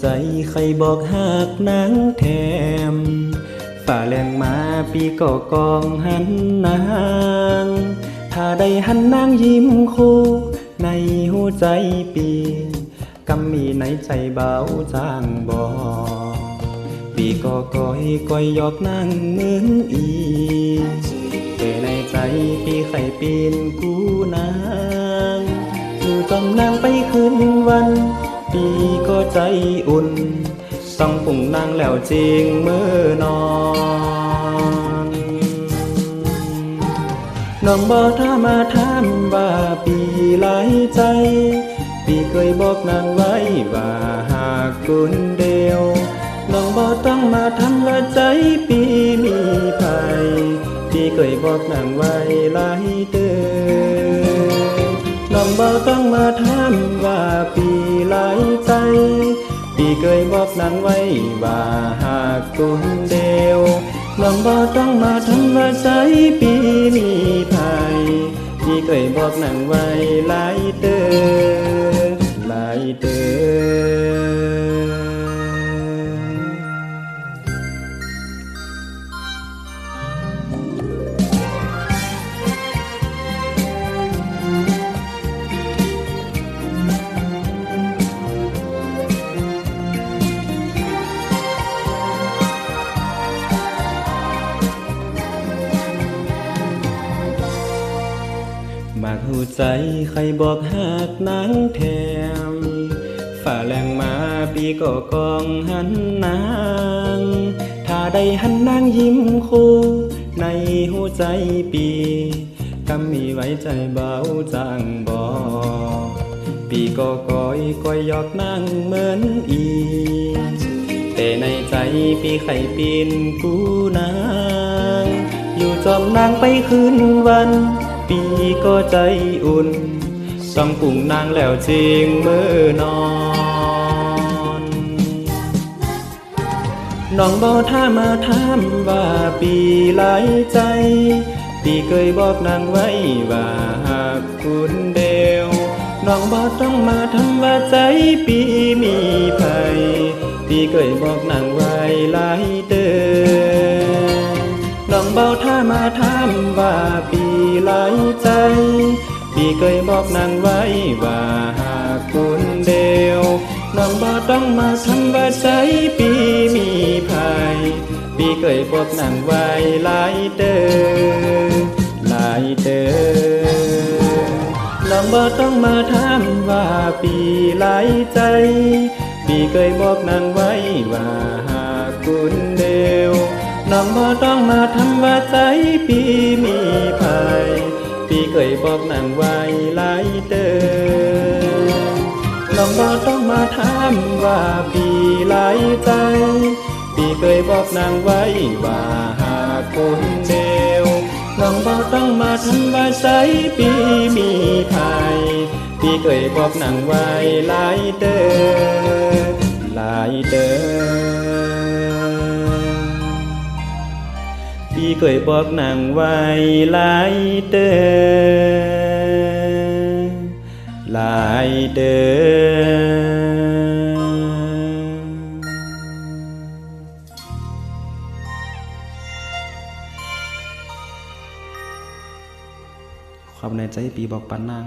ใจใครบอกหากนางแถมฝ่าแรงมาปีก่อกองหันนาง ถ้าได้หันนางยิ้มคู่ ในหัวใจปีกำมีในใจเบาจางบอปีก็ก้อยก้อยยอกนางเหมือนอีแต่ในใจปีไข่ปีนกูนางอยู่จำนางไปคืนวัน ปีก็ใจอุ่นต้องปุ่งนางแล้วจริงเมื่อนอนน้องบอถ้ามาถามว่าปีหลายใจ ปีเคยบอกนางไว้ว่าหากคุณเดียวน้องบอต้องมาทำว่าใจปีมีภัยปีเคยบอกนางไว้หลายเตือนน้องบอต้องมาถามว่าปีหลาย ที่เคยบอกนางไว้ว่าหากคุณเดียวลำบากต้องมาทำว่าใจปีมีภัยพี่เคยบอกนางไว้หลายเตือหลายเตือ ใจ ใครบอกหากนางแถมฝ่าแรงมาปีก็กองหันนาง ถ้าได้หันนางยิ้มคู่ ในหัวใจปีกำมีไว้ใจเบาจางบอปีก็ก้อยก้อยหยอกนางเหมือนอีแต่ในใจปีไข่ปีนกูนาง อยู่จอมนางไปคืนวัน ปีก็ใจอุ่นต้องปรุงนางแล้วจริงเมื่อนอน น้องบอถ้ามาถามว่าปีหลายใจ ปีเคยบอกนางไว้ว่าหากคุณเดวน้องบอต้องมาทำว่าใจปีมีภัยปีเคยบอกนางไว้หลายเตือนน้องเบาถ้ามาถามว่าปี หลายใจปีเคยบอกนางไว้ว่าหากคุณเดียวน้องบ่ต้องมาทำว่าใจปีมีภัยปีเคยบอกนางไว้หลายเตือหลายเตือน้องบ่ต้องมาถามว่าปีหลายใจปีเคยบอกนางไว้ว่าหากคุณเดียวน้องบ่ต้องมาทำว่าใจปีมี ปีเคยบอกนางไว้หลายเตือน้องบ่ต้องมาถามว่าปีหลายใจ ปีเคยบอกนางไว้ว่าหากคนเดียวน้องบ่ต้องมาทำว่าใจปีมีภัยปีเคยบอกนางไว้หลายเด้อหลายเด้อ เคยบอกนางไว้หลายเด้อหลายเด้อความในใจปีบอกปันนาง